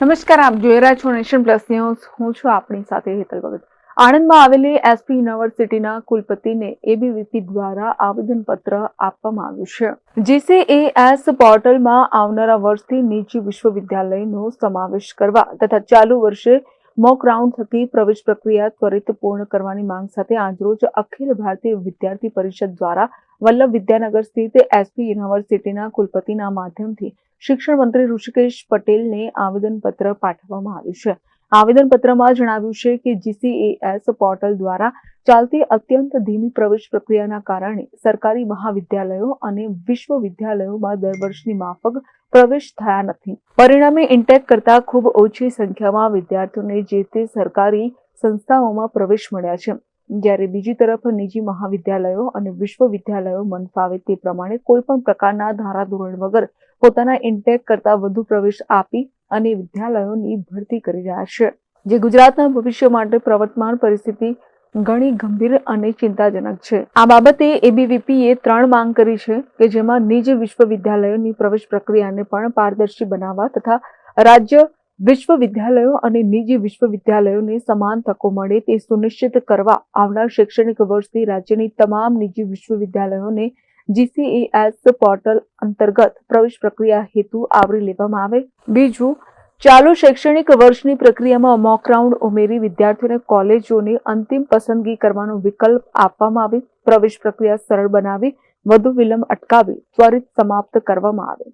નમસ્કાર, આપ જોઈ રહ્યા છો નેશન પ્લસ ન્યૂઝ. હું છું આપણી સાથે હેતલ ભગત. આણંદમાં આવેલી એસપી યુનિવર્સિટીના કુલપતિને એબીવીપી દ્વારા આવેદનપત્ર આપવામાં આવ્યું છે. જીસીએએસ પોર્ટલમાં આવનારા વર્ષથી નિજી વિશ્વવિદ્યાલયનો સમાવેશ કરવા તથા ચાલુ વર્ષે મોક રાઉન્ડ થકી પ્રવેશ પ્રક્રિયા ત્વરિત પૂર્ણ કરવાની માંગ સાથે આજરોજ અખિલ ભારતીય વિદ્યાર્થી પરિષદ દ્વારા વલ્લભ વિદ્યાનગર સ્થિત એસપી યુનિવર્સિટીના કુલપતિના માધ્યમથી શિક્ષણ મંત્રી ઋષિકેશ પટેલને આવેદનપત્ર પાઠવવામાં આવ્યું છે. આવેદનપત્રમાં જણાવ્યું છે કે જીસીએએસ પોર્ટલ દ્વારા ચાલતી અત્યંત ધીમી પ્રવેશ પ્રક્રિયાના કારણે સરકારી મહાવિદ્યાલયો અને વિશ્વવિદ્યાલયોમાં દર વર્ષની માફક પ્રવેશ થયા નથી. પરિણામે ઇન્ટેક કરતા ખૂબ ઓછી સંખ્યામાં વિદ્યાર્થીઓને જે તે સરકારી સંસ્થાઓમાં પ્રવેશ મળ્યા છે. જ્યારે બીજી તરફ નિજી મહાવિદ્યાલયો અને વિશ્વવિદ્યાલયો મન ફાવે તે પ્રમાણે કોઈ પણ પ્રકારના ધારાધોરણ વગર પોતાના ઇન્ટેક કરતા વધુ પ્રવેશ આપી અને વિદ્યાલયોની ભરતી કરી રહ્યા છે. જે ગુજરાતના ભવિષ્ય માટે પ્રવર્તમાન પરિસ્થિતિ ઘણી ગંભીર અને ચિંતાજનક છે. આ બાબતે એબીવીપીએ ત્રણ માંગ કરી છે કે જેમાં નિજ વિશ્વવિદ્યાલયોની પ્રવેશ પ્રક્રિયાને પણ પારદર્શી બનાવવા તથા રાજ્ય વિશ્વવિદ્યાલયો અને નિજી વિશ્વવિદ્યાલયોને સમાન તકો મળે તે સુનિશ્ચિત કરવા આવનાર શૈક્ષણિક વર્ષથી રાજ્યની તમામ નિજી વિશ્વવિદ્યાલયોને જીસીએએસ પોર્ટલ અંતર્ગત પ્રવેશ પ્રક્રિયા હેતુ આવરી લેવામાં આવે. બીજું, ચાલુ શૈક્ષણિક વર્ષની પ્રક્રિયામાં મોક રાઉન્ડ ઉમેરી વિદ્યાર્થીઓને કોલેજોની અંતિમ પસંદગી કરવાનો વિકલ્પ આપવામાં આવે. પ્રવેશ પ્રક્રિયા સરળ બનાવી, વધુ વિલંબ અટકાવી, ત્વરિત સમાપ્ત કરવામાં આવે.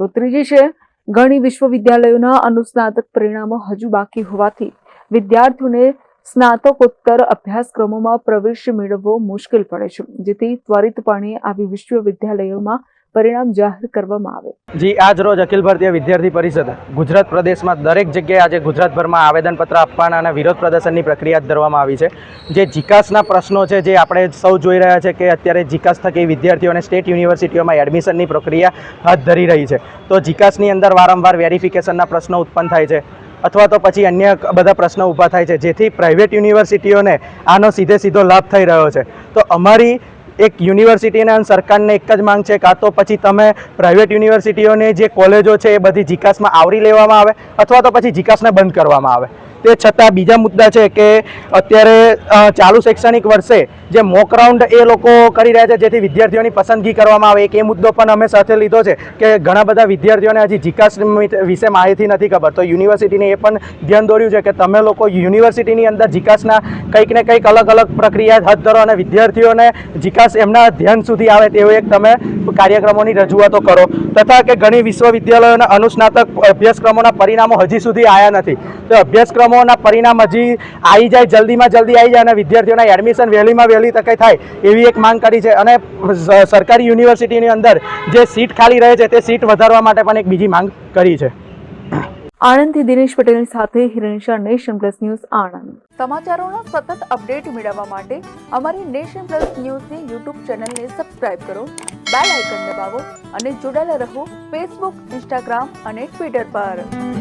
તો ત્રીજી છે, ઘણી વિશ્વવિદ્યાલયોના અનુસ્નાતક પરિણામો હજુ બાકી હોવાથી વિદ્યાર્થીઓને સ્નાતકોત્તર અભ્યાસક્રમોમાં પ્રવેશ મેળવવો મુશ્કેલ પડે છે, જેથી ત્વરિતપણે આવી વિશ્વવિદ્યાલયોમાં પરિણામ જાહેર કરવામાં આવે. જી, આજ રોજ અખિલ ભારતીય વિદ્યાર્થી પરિષદ ગુજરાત પ્રદેશમાં દરેક જગ્યાએ આજે ગુજરાતભરમાં આવેદનપત્ર આપવાના અને વિરોધ પ્રદર્શનની પ્રક્રિયા ધરવામાં આવી છે. જે જીકાસના પ્રશ્નો છે, જે આપણે સૌ જોઈ રહ્યા છે કે અત્યારે જીકાસ થકી વિદ્યાર્થીઓને સ્ટેટ યુનિવર્સિટીઓમાં એડમિશનની પ્રક્રિયા હાથ ધરી રહી છે. તો જીકાસની અંદર વારંવાર વેરિફિકેશનના પ્રશ્નો ઉત્પન્ન થાય છે. અથવા તો પછી અન્ય બધા પ્રશ્નો ઊભા થાય છે, જેથી પ્રાઇવેટ યુનિવર્સિટીઓને આનો સીધે સીધો લાભ થઈ રહ્યો છે. તો અમારી એક યુનિવર્સિટીને અને સરકારને એક જ માંગ છે કાં તો પછી તમે પ્રાઇવેટ યુનિવર્સિટીઓને જે કોલેજો છે એ બધી જીકાસમાં આવરી લેવામાં આવે, અથવા તો પછી જીકાસને બંધ કરવામાં આવે. તે છતાં બીજા મુદ્દા છે કે અત્યારે ચાલુ શૈક્ષણિક વર્ષે જે મોક રાઉન્ડ એ લોકો કરી રહ્યા છે, જેથી વિદ્યાર્થીઓની પસંદગી કરવામાં આવે, એક એ મુદ્દો પણ અમે સાથે લીધો છે કે ઘણા બધા વિદ્યાર્થીઓને હજી જીકાસ વિશે માહિતી નથી ખબર. તો યુનિવર્સિટીને એ પણ ધ્યાન દોર્યું છે કે તમે લોકો યુનિવર્સિટીની અંદર જીકાસના કંઈક ને કંઈક અલગ અલગ પ્રક્રિયા હાથ ધરો અને વિદ્યાર્થીઓને જીકાસ એમના ધ્યાન સુધી આવે તેવો એક તમે કાર્યક્રમોની રજૂઆતો કરો. તથા કે ઘણી વિશ્વવિદ્યાલયોના અનુસ્નાતક અભ્યાસક્રમોના પરિણામો હજી સુધી આવ્યા નથી. તો અભ્યાસક્રમોના પરિણામ હજી આવી જાય જલ્દીમાં જલ્દી આવી જાય અને વિદ્યાર્થીઓના એડમિશન વહેલીમાં વહેલી તકે થાય એવી એક માંગ કરી છે. અને સરકારી યુનિવર્સિટીની અંદર જે સીટ ખાલી રહે છે તે સીટ વધારવા માટે પણ એક બીજી માંગ કરી છે. આણંદથી દિનેશ પટેલ સાથે હિરણશા નેશન પ્લસ ન્યૂઝ આણંદ. સમાચારોનો સતત અપડેટ મેળવવા માટે અમારી નેશન પ્લસ ન્યૂઝની યુટ્યુબ ચેનલને સબસ્ક્રાઇબ કરો બેલ આઇકન દબાવો અને જોડાયેલા રહો ફેસબુક ઇન્સ્ટાગ્રામ અને ટ્વિટર પર.